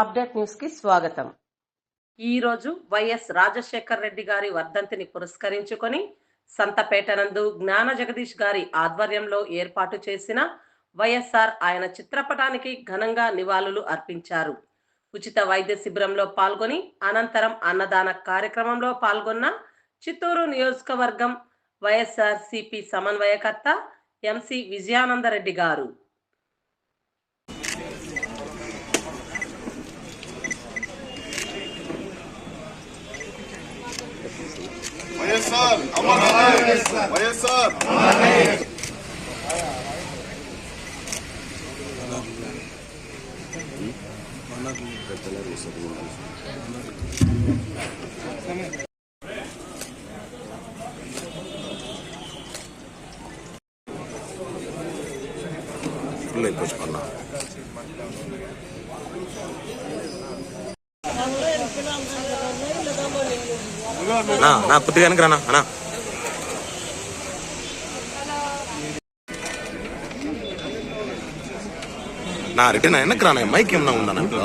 Update న్యూస్కి స్వాగతం. ఈ రోజు వైఎస్ రాజశేఖర్ రెడ్డి గారి వర్ధంతిని పురస్కరించుకొని సంతపేట నందు జ్ఞాన జగదీష్ గారి ఆధ్వర్యంలో ఏర్పాటు చేసిన వైఎస్ఆర్ ఆయన చిత్రపటానికి ఘనంగా నివాళులు అర్పించారు. ఉచిత వైద్య శిబిరంలో పాల్గొని అనంతరం అన్నదాన కార్యక్రమంలో పాల్గొన్న చిత్తూరు నియోజకవర్గం వైఎస్ఆర్ సిపి సమన్వయకర్త ఎంసి విజయానందరెడ్డి గారు వైఎస్ఆర్ అమర్ వైఎస్ఆర్ నా కొద్దిగా వెనక రానా అన్నా? నా రిటర్న్ వెనక్కి రానా? మైక్ ఏమన్నా ఉందా నాకు?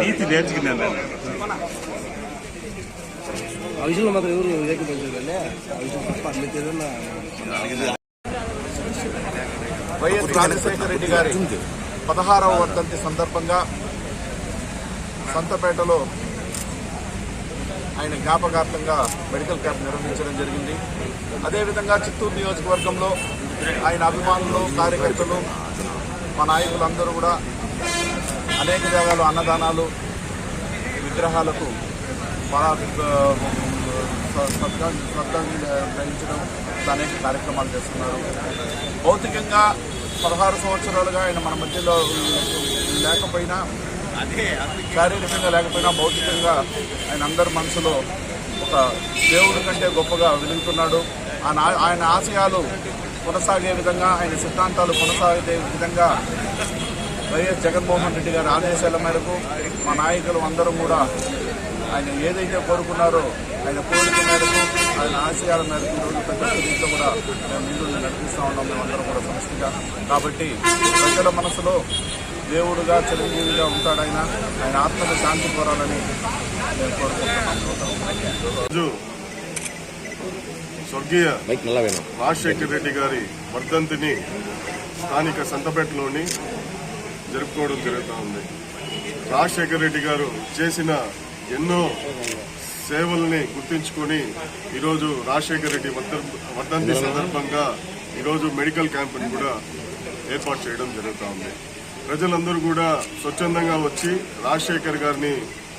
నీతి నేర్చుకున్నాను ఆ విషయంలో మాత్రం ఎవరు లేకపోయింది కానీ ఆ విషయం తప్ప అన్ని ఏదన్నా వైఎస్ రాజశేఖర రెడ్డి గారి పదహారవ వర్ధంతి సందర్భంగా సంతపేటలో ఆయన జ్ఞాపకార్థంగా మెడికల్ క్యాంప్ నిర్వహించడం జరిగింది. అదేవిధంగా చిత్తూరు నియోజకవర్గంలో ఆయన అభిమానులు కార్యకర్తలు మా నాయకులందరూ కూడా అనేక జాగాలు అన్నదానాలు విగ్రహాలకు పరా- గ్రహించడం అనేక కార్యక్రమాలు చేస్తున్నారు. భౌతికంగా పదహారు సంవత్సరాలుగా ఆయన మన మధ్యలో లేకపోయినా శారీరకంగా లేకపోయినా భౌతికంగా ఆయన అందరి మనసులో ఒక దేవుడి కంటే గొప్పగా వెలుగుతున్నాడు. ఆయన ఆయన ఆశయాలు కొనసాగే విధంగా ఆయన సిద్ధాంతాలు కొనసాగే విధంగా వైఎస్ జగన్మోహన్ రెడ్డి గారి ఆదేశాల మేరకు మా నాయకులు అందరం కూడా ఆయన ఏదైతే కోరుకున్నారో ఆయన కోరిక మేరకు ఆయన ఆశయాల మేరకు ఈరోజు పెద్ద కూడా మేము ముందు నడిపిస్తూ ఉన్నాం. మేమందరం కూడా సమస్యగా కాబట్టి ప్రజల మనసులో దేవుడుగా చిరంజీవిగా ఉంటాడు ఆయన ఆయన ఆత్మకు శాంతి కోరాలని నేను కోరుకుంటున్నాను. రోజు స్వర్గీయ రాజశేఖర రెడ్డి గారి వర్ధంతిని స్థానిక సంతపేటలోని జరుపుకోవడం జరుగుతూ ఉంది. రాజశేఖర రెడ్డి గారు చేసిన ఎన్నో సేవల్ని గుర్తించుకొని ఈరోజు రాజశేఖర రెడ్డి వర్ధ- వర్ధంతి సందర్భంగా ఈరోజు మెడికల్ క్యాంపుని కూడా ఏర్పాటు చేయడం జరుగుతూ ఉంది. ప్రజలందరూ కూడా స్వచ్ఛందంగా వచ్చి రాజశేఖర్ గారిని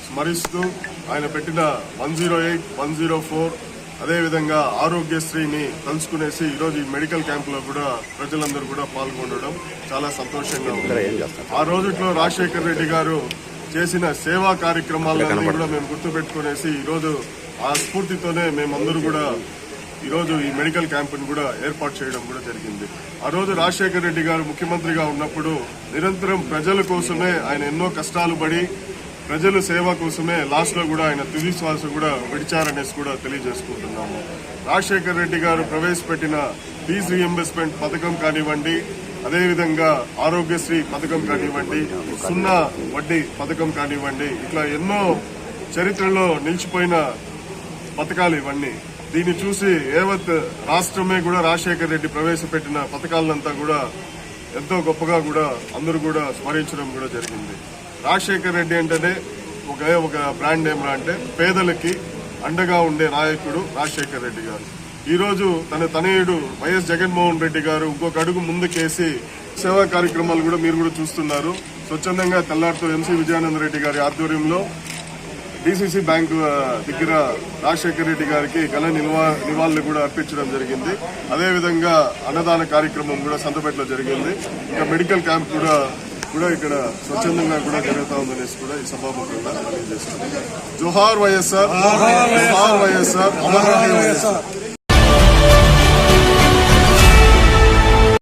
స్మరిస్తూ ఆయన పెట్టిన one zero eight one zero four అదేవిధంగా ఆరోగ్యశ్రీని తలుచుకునేసి ఈరోజు ఈ మెడికల్ క్యాంపులో కూడా ప్రజలందరూ కూడా పాల్గొనడం చాలా సంతోషంగా ఉంది. ఆ రోజుట్లో రాజశేఖర్ రెడ్డి గారు చేసిన సేవా కార్యక్రమాలను కూడా మేము గుర్తుపెట్టుకునేసి ఈరోజు ఆ స్ఫూర్తితోనే మేమందరూ కూడా ఈరోజు ఈ మెడికల్ క్యాంపును కూడా ఏర్పాటు చేయడం కూడా జరిగింది. ఆ రోజు రాజశేఖర రెడ్డి గారు ముఖ్యమంత్రిగా ఉన్నప్పుడు నిరంతరం ప్రజల కోసమే ఆయన ఎన్నో కష్టాలు పడి ప్రజల సేవ కోసమే లాస్ట్లో కూడా ఆయన తుది శ్వాస కూడా విడిచారనేసి కూడా తెలియజేసుకుంటున్నాము. రాజశేఖర రెడ్డి గారు ప్రవేశపెట్టిన ఫీజు రియంబర్స్మెంట్ పథకం కానివ్వండి అదేవిధంగా ఆరోగ్యశ్రీ పథకం కానివ్వండి సున్నా వడ్డీ పథకం కానివ్వండి ఇట్లా ఎన్నో చరిత్రలో నిలిచిపోయిన పథకాలు ఇవన్నీ. దీన్ని చూసి ఏవత్ రాష్ట్రమే కూడా రాజశేఖర్ రెడ్డి ప్రవేశపెట్టిన పథకాలంతా కూడా ఎంతో గొప్పగా కూడా అందరూ కూడా స్మరించడం కూడా జరిగింది. రాజశేఖర్ రెడ్డి అంటేనే ఒక ఒక బ్రాండ్ ఏమరా అంటే పేదలకి అండగా ఉండే నాయకుడు రాజశేఖర్ రెడ్డి గారు. ఈరోజు తన తనయుడు వైఎస్ జగన్మోహన్ రెడ్డి గారు ఇంకొక అడుగు ముందుకేసి సేవా కార్యక్రమాలు కూడా మీరు కూడా చూస్తున్నారు. స్వచ్ఛందంగా తెల్లారితో ఎంసీ విజయానంద రెడ్డి గారి ఆధ్వర్యంలో డిసిసి బ్యాంకు దగ్గర రాజశేఖర రెడ్డి గారికి ఘన నిల్వా నివాళులు కూడా అర్పించడం జరిగింది. అదేవిధంగా అన్నదాన కార్యక్రమం కూడా సంతపేటలో జరిగింది. ఇంకా మెడికల్ క్యాంప్ కూడా కూడా ఇక్కడ స్వచ్ఛందంగా కూడా జరుగుతా ఉందనేసి కూడా ఈ సభాముఖంగా తెలియజేస్తున్నాం జోహార్ వైఎస్ఆర్ జోహార్ వైఎస్ఆర్ అమర్ వైఎస్ఆర్.